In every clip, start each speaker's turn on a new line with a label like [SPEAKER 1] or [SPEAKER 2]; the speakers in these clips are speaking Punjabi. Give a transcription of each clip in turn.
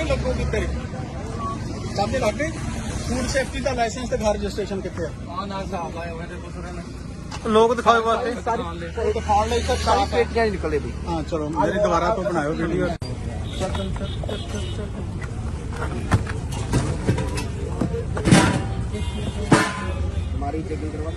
[SPEAKER 1] ਨਹੀਂ ਲੱਗੂਗੀ ਤੇਰੀ ਸਮਝ ਲੱਗ ਗਈ ਫੂਡ ਸੇਫਟੀ ਦਾ ਲਾਇਸੈਂਸ ਤੇ ਘਰ ਰਜਿਸਟ੍ਰੇਸ਼ਨ ਕਿੱਥੇ ਆ
[SPEAKER 2] ਆ ਨਾਲ ਸਾਫ ਆਏ ਹੋਏ ਤੇ ਕੁਛ ਨੇ
[SPEAKER 1] ਲੋਕ ਦਿਖਾਵੇ ਵਾਸਤੇ
[SPEAKER 2] ਸਾਰੀ
[SPEAKER 1] ਉਹ ਦਿਖਾਉਣ ਲਈ ਤਾਂ
[SPEAKER 2] ਸਾਰੀ
[SPEAKER 1] ਸਾਫ ਹੈ
[SPEAKER 2] ਪੇਟੀਆਂ ਹੀ ਨਿਕਲੇ ਵੀ
[SPEAKER 1] ਹਾਂ ਚਲੋ ਮੇਰੀ ਦੁਬਾਰਾ ਤੋਂ ਬਣਾਇਓ ਵੀਡੀਓ
[SPEAKER 2] हमारी चेकिंग करवा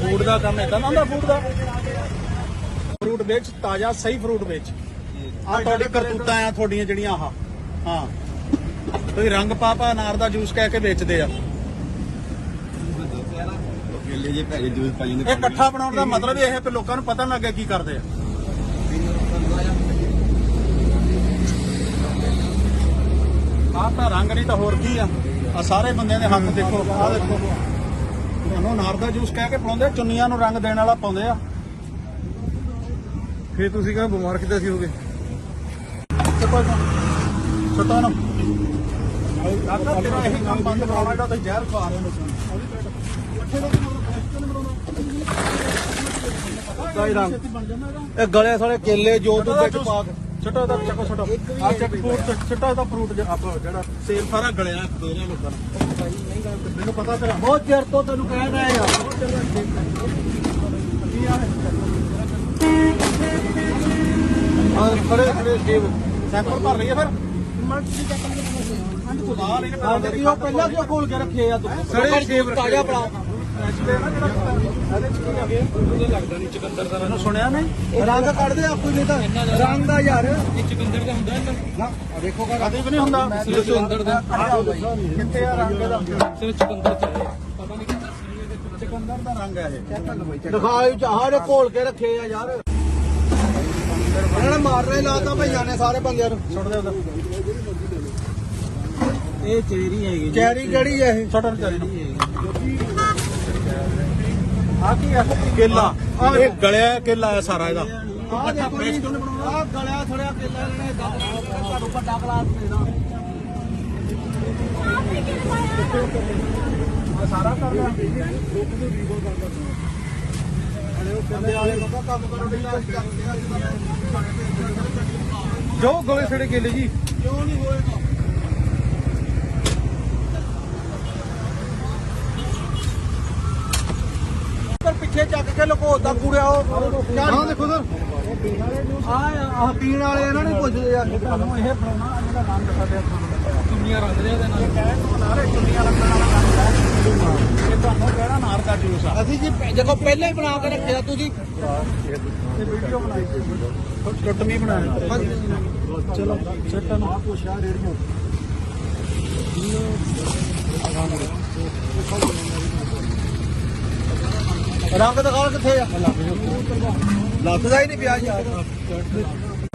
[SPEAKER 1] ਫੂਡ ਦਾ ਕੰਮ ਏਦਾਂ ਨਾ ਹੁੰਦਾ ਫੂਡ ਦਾ। ਫਰੂਟ ਵੇਚ ਤਾਜ਼ਾ ਸਹੀ ਫਰੂਟ ਵੇਚ। ਆ ਤੁਹਾਡੀ ਕਰਤੂਤਾਂ ਆ, ਤੁਹਾਡੀਆਂ ਜਿਹੜੀਆਂ ਆਹ। ਹਾਂ। ਤੁਸੀਂ ਰੰਗ ਪਾਪਾ ਅਨਾਰ ਦਾ ਜੂਸ ਕਹਿ ਕੇ ਵੇਚਦੇ ਆ।
[SPEAKER 3] ਕੇਲੇ ਜੇ ਭੈਜੇ ਜੂਸ ਪਾਈ ਜਾਂਦੇ
[SPEAKER 1] ਇਹ ਇਕੱਠਾ ਬਣਾਉਣ ਦਾ ਮਤਲਬ ਇਹ ਹੈ ਕਿ ਲੋਕਾਂ ਨੂੰ ਪਤਾ ਨਾ ਲੱਗੇ ਕੀ ਕਰਦੇ ਆ। ਆਹ ਤਾਂ ਰੰਗ ਨਹੀਂ ਤਾਂ ਹੋਰ ਕੀ ਆ। ਆ ਸਾਰੇ ਬੰਦਿਆਂ ਦੇ ਹੱਥ ਦੇਖੋ, ਆਹ ਦੇਖੋ। ਤੁਹਾਨੂੰ ਅਨਾਰ ਦਾ ਜੂਸ ਕਹਿ ਕੇ ਪਿਲਾਉਂਦੇ ਚੁੰਨੀਆਂ ਨੂੰ ਰੰਗ ਦੇਣ ਵਾਲਾ ਪਾਉਂਦੇ ਆ।
[SPEAKER 3] ਫਿਰ ਤੁਸੀਂ ਕਹਿੰਦੇ ਬਿਮਾਰ ਕਿੱਦਾਂ ਸੀ ਹੋਗੇ?
[SPEAKER 1] ਚੱਕੋ ਛੋਟਾ ਨਾ ਕਾਕਾ ਤੇਰਾ ਇਹ ਕੰਮ ਬੰਦ ਕਰਾਉਣਾ ਜਿਹੜਾ ਤੁਸੀਂ ਜ਼ਹਿਰ ਖਾ ਰਹੇ ਹੋ ਬੱਚਿਆਂ
[SPEAKER 2] ਸਹੀ ਰੰਗ।
[SPEAKER 1] ਨੂੰ
[SPEAKER 2] ਇਹ ਗਲੇ ਸਾਲੇ ਕੇਲੇ ਜੋ ਤੂੰ ਵਿੱਚ ਪਾ ਕੇ
[SPEAKER 1] ਛੋਟਾ ਦਾ ਚੱਕੋ ਛੋਟਾ। ਆ ਚੱਕ ਫਰੂਟ ਛੋਟਾ ਦਾ ਫਰੂਟ ਜਿਹੜਾ ਆਪਾਂ ਜਿਹੜਾ ਸੇਲ ਸਾਰਾ ਗਲਿਆ ਦੇ ਰਿਹਾ ਲੋਕਾਂ ਮੈਨੂੰ ਪਤਾ ਤੇਰਾ।
[SPEAKER 2] ਬਹੁਤ ਚਿਰ ਤੋਂ ਤੈਨੂੰ ਕਹਿ ਰਹੇ ਆ
[SPEAKER 1] ਕੀ ਆ
[SPEAKER 2] ਖੜੇ ਖੜੇ ਸੇਬ।
[SPEAKER 1] ਸੈਂਪਲ ਭਰ ਲਈਏ ਫਿਰ। ਬਾਹਰ ਇਹਨੇ
[SPEAKER 2] ਆ ਦੇਖੀ ਉਹ ਪਹਿਲਾਂ ਕਿਉਂ ਖੋਲ ਕੇ ਰੱਖੇ ਆ
[SPEAKER 1] ਸੜੇ
[SPEAKER 2] ਤਾਜ਼ਾ ਪੜਾ
[SPEAKER 1] ਲੱਗਦਾ ਨਹੀਂ ਚਕੰਦਰ ਦਾ ਮੈਨੂੰ ਸੁਣਿਆ ਨਹੀਂ?
[SPEAKER 2] ਰੰਗ ਕੱਢਦੇ ਆਪੂ ਨਹੀਂ ਤਾਂ। ਰੰਗ ਦਾ ਯਾਰ।
[SPEAKER 1] ਇਹ ਚਕੰਦਰ ਦਾ ਹੁੰਦਾ ਨਾ ਆ ਦੇਖੋ ਕਦੇ ਵੀ ਨਹੀਂ ਹੁੰਦਾ।
[SPEAKER 2] ਚੁਕੰਦਰ ਦਾ।
[SPEAKER 1] ਕਿੱਥੇ ਆ ਰੰਗ ਦਾ?
[SPEAKER 2] ਸਿਰ ਚੁਕੰਦਰ ਚ
[SPEAKER 1] ਚਕੰਦਰ ਦਾ ਰੰਗ ਹੈ ਇਹ।
[SPEAKER 2] ਘੋਲ ਕੇ ਰੱਖੇ ਆ ਯਾਰ। ਇਹਨਾਂ ਨੇ ਮਾਰਨੇ ਲਾਤਾ ਭਈਆਂ ਨੇ ਸਾਰੇ ਬੰਦਿਆਂ ਨੂੰ।
[SPEAKER 1] ਛੱਡ ਦੇ ਉਧਰ
[SPEAKER 2] ਇਹ ਚੇਰੀ ਹੈਗੀ
[SPEAKER 1] ਚੈਰੀ ਕਿਹੜੀ ਹੈ ਇਹ? ਛੱਡ ਚੈਰੀ ਆ ਕੀ ਹੈ ਕੇਲਾ। ਇਹ ਗਲਿਆ ਕੇਲਾ ਹੈ ਸਾਰਾ ਇਹਦਾ।
[SPEAKER 2] ਆ ਦੇਖੋ ਜੀ ਆ ਗਲਿਆ ਥੋੜਿਆ ਕੇਲਾ ਇਹਨਾਂ ਨੇ ਕੇ ਤੁਹਾਨੂੰ ਵੱਡਾ ਗਲਾਸ ਦੇਣਾ।
[SPEAKER 1] ਸਾਰਾ ਕਰ ਲਿਆ
[SPEAKER 2] ਬੰਦੇ ਵਾਲੇ ਬਾਬਾ ਕੰਮ ਕਰੋ ਢਿੱਲਾ
[SPEAKER 1] ਜੋ ਗਲੇ ਸੜੇ ਕੇਲੇ ਜੀ।
[SPEAKER 2] ਕਿਉਂ ਨਹੀਂ ਹੋਏਗਾ ਪਰ ਪਿੱਛੇ ਚੱਕ ਕੇ ਲੁਕੋਤਾ ਕੂੜਿਆ ਉਹ।
[SPEAKER 1] ਹਾਂ ਦੇਖੋ ਸਰ।
[SPEAKER 2] ਆ ਆ ਪੀਣ ਵਾਲੇ ਇਹਨਾਂ ਨੂੰ ਪੁੱਛਦੇ ਆ।
[SPEAKER 1] ਤੁਹਾਨੂੰ ਇਹ ਫੜਾਉਣਾ ਇਹਦਾ ਨਾਮ ਸਾਡੇ
[SPEAKER 2] ਚੁੰਨੀਆਂ ਰੱਖ ਦੇ ਇਹਦੇ ਨਾਲ।
[SPEAKER 1] ਕਹਿਣ ਨੂੰ ਨਾਰੇ ਚੁੰਨੀਆਂ ਲੱਗਣ ਵਾਲਾ ਕੰਮ ਹੈ ਇਹ ਤੁਹਾਨੂੰ ਕਿਹੜਾ ਨਾਰ ਦਾ ਜੂਸ ਆ।
[SPEAKER 2] ਅਸੀਂ ਜੀ ਦੇਖੋ ਪਹਿਲਾਂ ਹੀ ਬਣਾ ਕੇ ਰੱਖਿਆ ਤੁਸੀਂ?
[SPEAKER 1] ਇਹ ਵੀਡੀਓ ਬਣਾਈ ਸੀ। ਟੁੱਟਵੀਂ ਬਣਾਇਆ ਚਲੋ ਸੱਟਾਂ ਨੂੰ ਪੁੱਛਿਆ ਰੇੜੀਆਂ।
[SPEAKER 2] ਰੰਗ ਦਿਖਾ ਕਿੱਥੇ ਆ। ਲੱਥਦਾ ਹੀ ਨਹੀਂ ਪਿਆ ਯਾਰ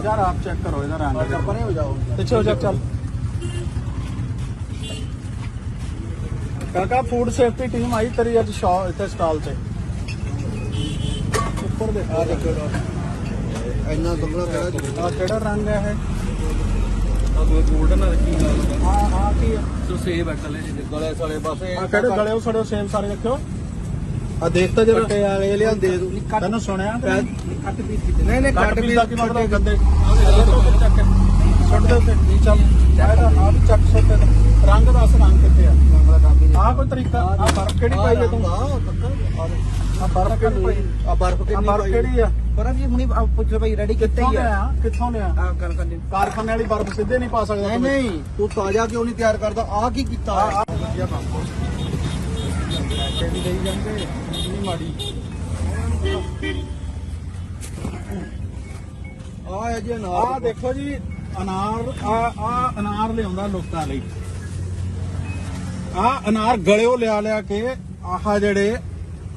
[SPEAKER 1] ਯਾਰ ਆਪ ਚੈੱਕ ਕਰੋ ਇਹਦਾ ਰੰਗ
[SPEAKER 2] ਪਰੇ ਹੋ ਜਾਓ।
[SPEAKER 1] ਪਿੱਛੇ ਹੋ ਜਾ ਚੱਲ। ਕਾਕਾ ਫੂਡ ਸੇਫਟੀ ਟੀਮ ਆਈ ਤੇਰੀ ਅੱਜ ਸ਼ਾਪ ਇੱਥੇ ਸਟਾਲ ਤੇ। ਉੱਪਰ ਦੇਖ
[SPEAKER 2] ਆ ਦੇਖੋ। ਇੰਨਾ ਗਮਲਾ ਪਿਆ
[SPEAKER 1] ਆ ਕਿਹੜਾ ਰੰਗ ਹੈ ਇਹ?
[SPEAKER 2] ਆ ਕੋਈ ਗੋਲਡਨ ਕੀ ਗੱਲ
[SPEAKER 1] ਹਾਂ? ਹਾਂ ਕੀ ਆ
[SPEAKER 2] ਸੋ ਸੇਬ ਹੈ ਕੱਲੇ ਗਲੇ ਸਾਲੇ ਬਸ
[SPEAKER 1] ਆਹ ਕਿਹੜੇ ਗਲੇ ਉਹ ਸੜੇ ਸੇਮ ਸਾਰੇ ਰੱਖਿਓ।
[SPEAKER 2] ਆ ਦੇਖ ਤਾਂ ਜਰਾ ਵਾਲੇ ਲਿਆਂਦੇ
[SPEAKER 1] ਤੈਨੂੰ ਸੁਣਿਆ?
[SPEAKER 2] ਕੱਟ ਪੀਸ ਕੀਤੇ। ਨਹੀਂ ਨਹੀਂ
[SPEAKER 1] ਕੱਟ ਪੀਸ ਦਾ ਕੀ ਮਤਲਬ ਗੰਦੇ। ਸੁੱਟ ਦੇ ਉੱਤੇ। ਨਹੀਂ ਚੱਲ ਇਹਦਾ ਆ ਵੀ ਚੱਕ ਸੁੱਟ ਦੇ। ਰੰਗ ਦੱਸ ਰੰਗ ਆ ਆ ਕੋਈ ਤਰੀਕਾ? ਆ ਬਰਫ ਕਿਹੜੀ ਪਾਈ ਹੈ ਤੂੰ? ਆ ਬਰਫ ਕਿਹੜੀ ਪਾਈ?
[SPEAKER 2] ਆ ਬਰਫ
[SPEAKER 1] ਆ
[SPEAKER 2] ਕਿੰਨੀ
[SPEAKER 1] ਬਰਫ ਕਿਹੜੀ ਆ?
[SPEAKER 2] ਪਰ ਜੀ ਹੁਣੀ ਪੁੱਛੋ ਭਾਈ ਰੈਡੀ ਹੀ ਆ?
[SPEAKER 1] ਕਿੱਥੋਂ ਲਿਆ?
[SPEAKER 2] ਆ ਕਰ ਕਰ
[SPEAKER 1] ਕਾਰਖਾਨੇ ਵਾਲੀ ਬਰਫ ਸਿੱਧੇ ਨਹੀਂ ਪਾ ਸਕਦਾ
[SPEAKER 2] ਨਹੀਂ। ਨਹੀਂ। ਤੂੰ ਤਾਜ਼ਾ ਕਿਉਂ ਨਹੀਂ ਤਿਆਰ ਕਰਦਾ? ਆ ਕੀ ਕੀਤਾ
[SPEAKER 1] ਆ ਆ ਵਧੀਆ ਕੰਮ
[SPEAKER 2] ਦੇਈ ਜਾਂਦੇ ਨਹੀਂ ਮਾੜੀ। ਆ ਹੈ ਜੀ ਅਨਾਰ।
[SPEAKER 1] ਆਹ ਦੇਖੋ ਜੀ ਅਨਾਰ ਆ ਆ ਅਨਾਰ ਲਿਆਉਂਦਾ ਲੋਕਾਂ ਲਈ। ਆ ਅਨਾਰ ਗਲਿਓ ਲਿਆ ਲਿਆ ਕੇ ਆਹ ਜਿਹੜੇ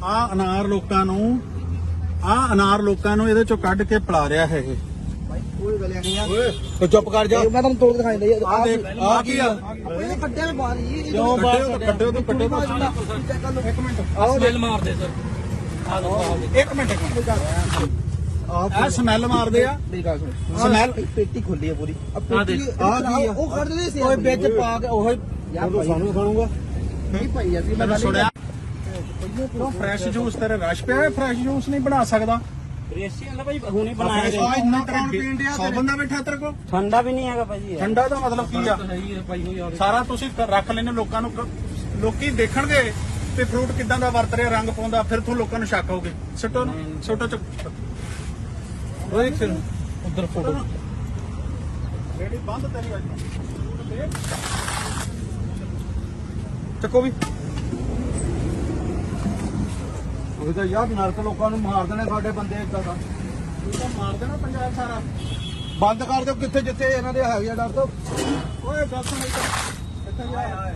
[SPEAKER 1] ਆ ਅਨਾਰ ਲੋਕਾਂ ਨੂੰ ਆ ਅਨਾਰ ਲੋਕਾਂ ਨੂੰ ਇਹਦੇ ਚੋਂ ਕੱਢ ਕੇ ਪਿਲਾ ਰਿਹਾ ਹੈ ਇਹ
[SPEAKER 2] ਕੋਈ ਗੱਲ ਨਹੀਂ ਆ। ਓਏ ਚੁੱਪ ਕਰ ਜਾ। ਮੈਂ ਤੁਹਾਨੂੰ ਤੋੜ ਕੇ ਦਿਖਾਈ ਦਈ
[SPEAKER 1] ਆ। ਦੇਖ ਆ ਕੀ ਆ?
[SPEAKER 2] ਇਹਨੇ ਕੱਢਿਆ ਬਾਹਰ ਜੀ
[SPEAKER 1] ਕਿਉਂ ਬਾਹਰ ਕੱਢਿਓ ਤੋਂ ਕੱਢਿਓ ਤੋਂ ਇੱਕ ਮਿੰਟ।
[SPEAKER 2] ਆਓ
[SPEAKER 4] ਸਮੈਲ ਮਾਰਦੇ ਸਰ
[SPEAKER 1] ਇੱਕ ਮਿੰਟ ਇੱਕ ਮਿੰਟ।
[SPEAKER 2] ਆਹ
[SPEAKER 1] ਆ ਸਮੈਲ ਮਾਰਦੇ ਆ।
[SPEAKER 2] ਮੇਰੀ
[SPEAKER 1] ਸਮੈਲ
[SPEAKER 2] ਪੇਟੀ ਖੁੱਲੀ ਹੈ ਪੂਰੀ।
[SPEAKER 4] ਆਹ ਦੇਖ।
[SPEAKER 2] ਆ ਕੀ ਆ? ਉਹ ਕੱਢਦੇ ਸੀ। ਓਏ ਵਿੱਚ ਪਾ ਕੇ ਉਹ ਯਾਰ ਸਾਨੂੰ ਖਾਣੂਗਾ? ਨਹੀਂ ਭਾਈ ਅਸੀਂ
[SPEAKER 1] ਮੈਂ ਸੁਣਿਆ। ਫਰੈਸ਼ ਜੂਸ ਤੇਰੇ ਰਸ਼ ਪਿਆ ਹੈ? ਫਰੈਸ਼ ਜੂਸ ਨਹੀਂ ਬਣਾ ਸਕਦਾ।
[SPEAKER 4] ਰੇਸੀ ਵਾਲਾ ਭਾਈ ਹੁਣੇ
[SPEAKER 1] ਆ
[SPEAKER 4] ਬਣਾਇਆ
[SPEAKER 1] ਇੰਨਾ ਕੌਣ ਪੀਣ ਡਿਆ ਸੌ ਬੰਦਾ ਬੈਠਾ ਤੇਰੇ ਕੋਲ।
[SPEAKER 4] ਠੰਡਾ ਵੀ ਨਹੀਂ ਹੈਗਾ ਭਾਜੀ
[SPEAKER 1] ਠੰਡਾ ਦਾ ਮਤਲਬ ਕੀ ਆ?
[SPEAKER 4] ਸਹੀ ਹੈ ਭਾਈ ਹੋ ਯਾਰ
[SPEAKER 1] ਸਾਰਾ ਤੁਸੀਂ ਰੱਖ ਲੈਨੇ ਲੋਕਾਂ ਨੂੰ ਲੋਕੀ ਦੇਖਣਗੇ ਤੇ ਫਰੂਟ ਕਿਦਾਂ ਦਾ ਵਰਤ ਰਿਹਾ ਰੰਗ ਪਾਉਂਦਾ ਫਿਰ ਤੋਂ ਲੋਕਾਂ ਨੂੰ ਸ਼ੱਕ ਹੋਗੇ ਸਿੱਟੋ ਛੋਟੋ ਚ ਓਏ ਉਧਰ ਫੋਟੋ। ਰੇੜੀ ਬੰਦ ਤੇਰੀ ਅੱਜ ਚੱਕੋ ਵੀ।
[SPEAKER 2] ਉਹ ਤਾਂ ਯਾਰ ਨਰਕ ਲੋਕਾਂ ਨੂੰ ਮਾਰ ਦੇਣੇ ਸਾਡੇ ਬੰਦੇ ਇਦਾਂ ਦਾ।
[SPEAKER 1] ਤੂੰ ਤਾਂ ਮਾਰ ਦੇਣਾ ਪੰਜਾਬ ਸਾਰਾ
[SPEAKER 2] ਬੰਦ ਕਰ ਦਿਓ ਕਿੱਥੇ ਜਿੱਥੇ ਇਹਨਾਂ ਦੇ ਹੈਗੇ ਆ ਡਰ ਤੋਂ।
[SPEAKER 1] ਓਏ ਗੱਲ ਸੁਣ ਇੱਧਰ ਇੱਥੇ ਜਾ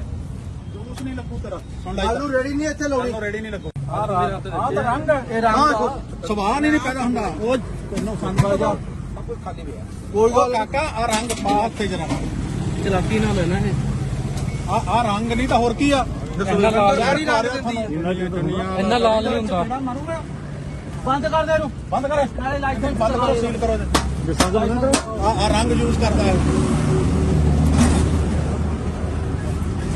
[SPEAKER 1] ਜੂਸ ਨਹੀਂ ਲੱਗੂ ਤੇਰਾ। ਸੁਣ ਲੈ।
[SPEAKER 2] ਆਲੂ ਰੈਡੀ ਨਹੀਂ ਇੱਥੇ ਲਾਉਣੀ
[SPEAKER 1] ਸਾਨੂੰ ਰੈਡੀ ਨਹੀਂ ਲੱਗੂ। ਆ। ਆ ਤਾਂ ਰੰਗ ਹੈ
[SPEAKER 2] ਇਹ ਰੰਗ
[SPEAKER 1] ਹਾਂ, ਸਵਾਹ ਨਹੀਂ ਪੈਦਾ ਹੁੰਦਾ। ਉਹ ਤੈਨੂੰ ਸੰਦਾ ਜਾ।
[SPEAKER 2] ਖਾਲੀ ਪਿਆ
[SPEAKER 1] ਕੋਈ ਗੱਲ ਕਾਕਾ ਆ ਰੰਗ ਪਾ ਹੱਥੇ ਜਰਾ।
[SPEAKER 4] ਚਲਾਕੀ ਨਾਲ ਲੈਣਾ ਹੈ
[SPEAKER 1] ਆ ਆ ਰੰਗ ਨਹੀਂ ਤਾਂ ਹੋਰ ਕੀ ਆ?
[SPEAKER 4] ਇੰਨਾ ਲਾਲ
[SPEAKER 1] ਯਾਰ ਹੀ ਲਾ ਦਿੰਦੀ
[SPEAKER 4] ਇੰਨਾ ਲਾਲ ਨਹੀਂ ਹੁੰਦਾ।
[SPEAKER 1] ਮਾਰੂਗਾ।
[SPEAKER 2] ਬੰਦ ਕਰ ਦੇ ਇਹਨੂੰ।
[SPEAKER 1] ਬੰਦ ਕਰ।
[SPEAKER 2] ਨਾਲੇ ਲਾਈਸੈਂਸ
[SPEAKER 1] ਬੰਦ ਕਰੋ ਸੀਲ ਕਰੋ ਆ ਆ ਰੰਗ ਯੂਜ਼ ਕਰਦਾ ਹੈ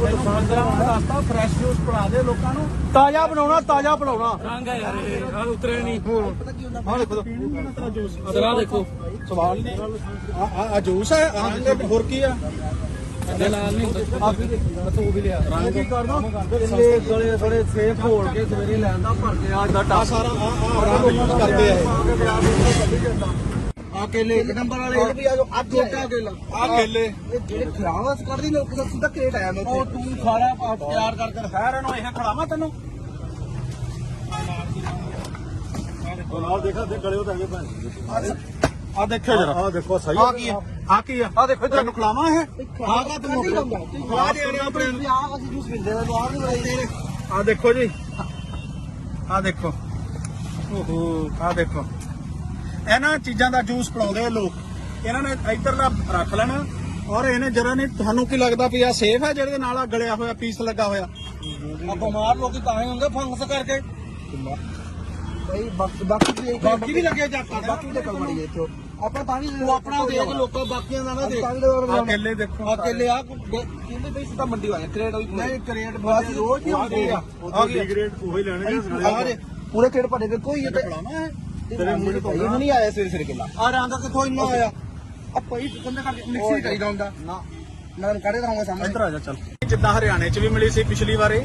[SPEAKER 1] ਰਸਤਾ ਫਰੈਸ਼ ਜੂਸ ਪਿਲਾ ਦੇ ਲੋਕਾਂ ਨੂੰ।
[SPEAKER 2] ਤਾਜ਼ਾ ਬਣਾਉਣਾ ਤਾਜ਼ਾ ਬਣਾਉਣਾ।
[SPEAKER 4] ਰੰਗ ਹੈ ਯਾਰ ਇਹ। ਆ ਉਤਰੇ ਨਹੀਂ।
[SPEAKER 2] ਹਾਂ ਦੇਖੋ।
[SPEAKER 4] ਸਰਾ ਦੇਖੋ।
[SPEAKER 1] ਸਵਾਲ ਨਹੀਂ। ਆ ਆ- ਆ ਜੂਸ ਹੈ? ਆ ਹੋਰ ਕੀ ਆ?
[SPEAKER 4] ਇੰਨਾ ਲਾਲ ਨਹੀਂ
[SPEAKER 2] ਆਪ ਵੀ ਦੇਖੋ ਉਹ ਵੀ ਲਿਆ। ਰੰਗ ਕੀ ਕਰਦਾ? ਗਲੇ ਗਲੇ ਗਲੇ ਸੇਫ ਹੋੜ ਕੇ ਸਵੇਰੇ ਲੈਂਦਾ ਭਰ ਕੇ ਆ ਦਾ
[SPEAKER 1] ਆ ਸਾਰਾ ਆ ਆ ਰੰਗ ਯੂਜ਼ ਕਰਦੇ ਆ ਇਹ।
[SPEAKER 2] ਆ ਕੇਲੇ ਇੱਕ ਨੰਬਰ ਵਾਲੇ ਇਹ ਵੀ ਆ ਜੋ ਅੱਜ ਛੋਟਾ ਕੇਲਾ।
[SPEAKER 1] ਆ ਕੇਲੇ।
[SPEAKER 2] ਜਿਹੜੇ ਖਰਾਵਸ ਕਰਦੀ ਨੇ ਉਹ ਸਿੱਧਾ ਕੇਟ ਆਇਆ ਮੇਰੇ ਉਹ ਤੂੰ ਖਾਣਾ ਤਿਆਰ ਕਰ ਕਰ।
[SPEAKER 1] ਖੈਰ ਇਹਨੂੰ ਇਹ ਖੜਾਵਾਂ ਤੈਨੂੰ।
[SPEAKER 3] ਨਾਲ ਦੇਖਾ ਤੇ ਗਲੇ ਉਹ ਤਾਂ ਹੈਗੇ ਭੈਣ।
[SPEAKER 1] ਆ ਦੇਖਿਓ ਜਰਾ।
[SPEAKER 3] ਆ ਦੇਖੋ ਸਹੀ
[SPEAKER 1] ਆ। ਕੀ ਆ ਆ ਕੀ ਆ
[SPEAKER 2] ਆ ਦੇਖੋ ਇੱਧਰ।
[SPEAKER 1] ਤੈਨੂੰ ਖਿਲਾਵਾਂ ਇਹ?
[SPEAKER 2] ਆ ਦੇ ਆਪਣੇ ਆ ਅਸੀਂ ਜੂਸ ਪੀਂਦੇ ਨੇ ਬਾਹਰ ਨਹੀਂ ਬਣਾਈ
[SPEAKER 1] ਆ ਦੇਖੋ ਜੀ। ਆ ਦੇਖੋ। ਓਹੋ ਆ ਦੇਖੋ। ਇਹਨਾਂ ਚੀਜ਼ਾਂ ਦਾ ਜੂਸ ਪਿਲਾਉਂਦੇ ਆ ਲੋਕ। ਇਹਨਾਂ ਨੇ ਇੱਧਰਲਾ ਰੱਖ ਲੈਣਾ। ਔਰ ਇਹਨੇ ਜਰਾ ਨਹੀਂ ਤੁਹਾਨੂੰ ਕੀ ਲੱਗਦਾ ਵੀ ਆ ਸੇਫ ਹੈ ਜਿਹੜੇ ਨਾਲ ਆ ਗਲਿਆ ਹੋਇਆ ਪੀਸ ਲੱਗਾ ਹੋਇਆ?
[SPEAKER 2] ਆ ਬਿਮਾਰ ਲੋਕੀ ਤਾਂ ਹੀ ਹੁੰਦੇ ਫੰਗਸ ਕਰਕੇ। ਬਾਕੀ ਬਾਕੀ ਵੀ ਬਾਕੀ ਵੀ ਲੱਗੇ ਬਾਕੀ ਵੀ ਦੇਖੋ ਮੜੀ ਇੱਥੋਂ। ਆਪਾਂ ਤਾਂ ਵੀ ਤੂੰ ਆਪਣਾ ਦੇਖ ਲੋਕਾਂ ਬਾਕੀਆਂ ਦਾ ਨਾ ਦੇਖ।
[SPEAKER 1] ਆ ਕੇਲੇ ਦੇਖੋ।
[SPEAKER 2] ਆ ਕੇਲੇ ਆ ਕਹਿੰਦੇ ਬਈ ਸਿੱਧਾ ਮੰਡੀ ਵਾਲੇ ਕਰੇਟ ਹੋਈ ਨਹੀਂ ਕਰੇਟ ਬਸ ਰੋਜ਼ ਹੀ ਹੁੰਦੇ ਆ।
[SPEAKER 3] ਆ ਉਹੀ ਲੈਣਗੇ
[SPEAKER 2] ਆ ਦੇ ਪੂਰੇ ਕਰੇਟ ਭਰੇ ਗਏ ਕੋਈ ਤੇ
[SPEAKER 1] ਇਹ
[SPEAKER 2] ਤੇਰੇ ਮੂੰਹ ਤੋਂ ਨਹੀਂ ਆਇਆ ਸਵੇਰੇ ਸਵੇਰੇ ਕਿਲਾ। ਆ ਰੰਗ ਕਿੱਥੋਂ ਇੰਨਾ ਆਇਆ? ਆ ਪਈ ਕੰਦੇ ਕਰਕੇ ਮਿਕਸੀ ਕਰੀਦਾ ਹੁੰਦਾ। ਨਾ ਮੈਂ ਕੜੇ ਦਰਾਂਗਾ ਸਾਹਮਣੇ।
[SPEAKER 1] ਇੱਧਰ ਆ ਜਾ ਚੱਲ। ਜਿੱਦਾਂ ਹਰਿਆਣੇ 'ਚ ਵੀ ਮਿਲੀ ਸੀ ਪਿਛਲੀ ਵਾਰੀ।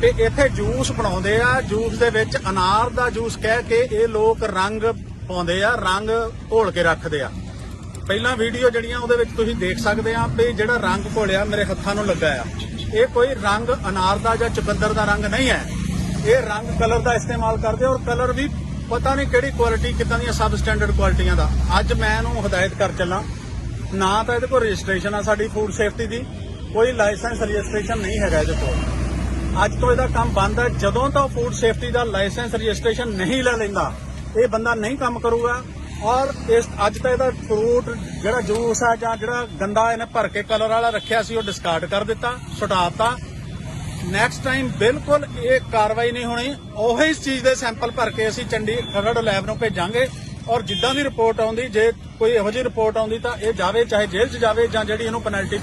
[SPEAKER 1] ਤੇ ਇੱਥੇ ਜੂਸ ਬਣਾਉਂਦੇ ਆ, ਜੂਸ ਦੇ ਵਿੱਚ ਅਨਾਰ ਦਾ ਜੂਸ ਕਹਿ ਕੇ ਇਹ ਲੋਕ ਰੰਗ ਪਾਉਂਦੇ ਆ, ਰੰਗ ਘੋਲ ਕੇ ਰੱਖਦੇ ਆ। ਪਹਿਲਾਂ ਵੀਡੀਓ ਜਿਹੜੀਆਂ ਉਹਦੇ ਵਿੱਚ ਤੁਸੀਂ ਦੇਖ ਸਕਦੇ ਆ ਵੀ ਜਿਹੜਾ ਰੰਗ ਘੋਲਿਆ ਮੇਰੇ ਹੱਥਾਂ ਨੂੰ ਲੱਗਾ ਆ। ਇਹ ਕੋਈ ਰੰਗ ਅਨਾਰ ਦਾ ਜਾਂ ਚੁਕੰਦਰ ਦਾ ਰੰਗ ਨਹੀਂ ਹੈ। ਇਹ ਰੰਗ ਕਲਰ ਦਾ ਇਸਤੇਮਾਲ ਕਰਦੇ ਔਰ ਕਲਰ ਵੀ ਪਤਾ ਨਹੀਂ ਕਿਹੜੀ ਕੁਆਲਿਟੀ, ਕਿੱਦਾਂ ਦੀਆਂ ਸਬ ਸਟੈਂਡਰਡ ਕੁਆਲਿਟੀਆਂ ਦਾ। ਅੱਜ ਮੈਂ ਇਹਨੂੰ ਹਦਾਇਤ ਕਰ ਚੱਲਾਂ। ਨਾ ਤਾਂ ਇਹਦੇ ਕੋਲ ਰਜਿਸਟ੍ਰੇਸ਼ਨ ਆ ਸਾਡੀ ਫੂਡ ਸੇਫਟੀ ਦੀ। ਕੋਈ ਲਾਇਸੈਂਸ ਰਜਿਸਟ੍ਰੇਸ਼ਨ ਨਹੀਂ ਹੈਗਾ ਇਹਦੇ ਕੋਲ। ਅੱਜ ਤੋਂ ਇਹਦਾ ਕੰਮ ਬੰਦ ਹੈ। ਜਦੋਂ ਤੋਂ ਫੂਡ ਸੇਫਟੀ ਦਾ ਲਾਇਸੈਂਸ ਰਜਿਸਟ੍ਰੇਸ਼ਨ ਨਹੀਂ ਲੈ ਲੈਂਦਾ, ਇਹ ਬੰਦਾ ਨਹੀਂ ਕੰਮ ਕਰੂਗਾ। ਔਰ ਇਸ ਅੱਜ ਤਾਂ ਇਹਦਾ ਫਰੂਟ ਜਿਹੜਾ ਜੂਸ ਆ ਜਾਂ ਜਿਹੜਾ ਗੰਦਾ ਇਹਨੇ ਭਰ ਕੇ ਕਲਰ ਵਾਲਾ ਰੱਖਿਆ ਸੀ, ਉਹ ਡਿਸਕਾਰਡ ਕਰ ਦਿੱਤਾ ਛੁਟਾਤਾ ਨੈਕਸਟ ਟਾਈਮ ਬਿਲਕੁਲ ਇਹ ਕਾਰਵਾਈ ਨਹੀਂ ਹੋਣੀ। ਉਹੀ ਚੀਜ਼ ਦੇ ਸੈਂਪਲ ਭਰ ਕੇ ਅਸੀਂ ਚੰਡੀਗੜ੍ਹ ਲੈਬ ਨੂੰ ਭੇਜਾਂਗੇ। ਔਰ ਜਿੱਦਾਂ ਦੀ ਰਿਪੋਰਟ ਆਉਂਦੀ, ਜੇ ਕੋਈ ਇਹੋ ਜਿਹੀ ਰਿਪੋਰਟ ਆਉਂਦੀ ਤਾਂ ਇਹ ਜਾਵੇ, ਚਾਹੇ ਜੇਲ੍ਹ 'ਚ ਜਾਵੇ ਜਾਂ ਜਿਹੜੀ ਇਹਨੂੰ ਪੈਨਲਟੀ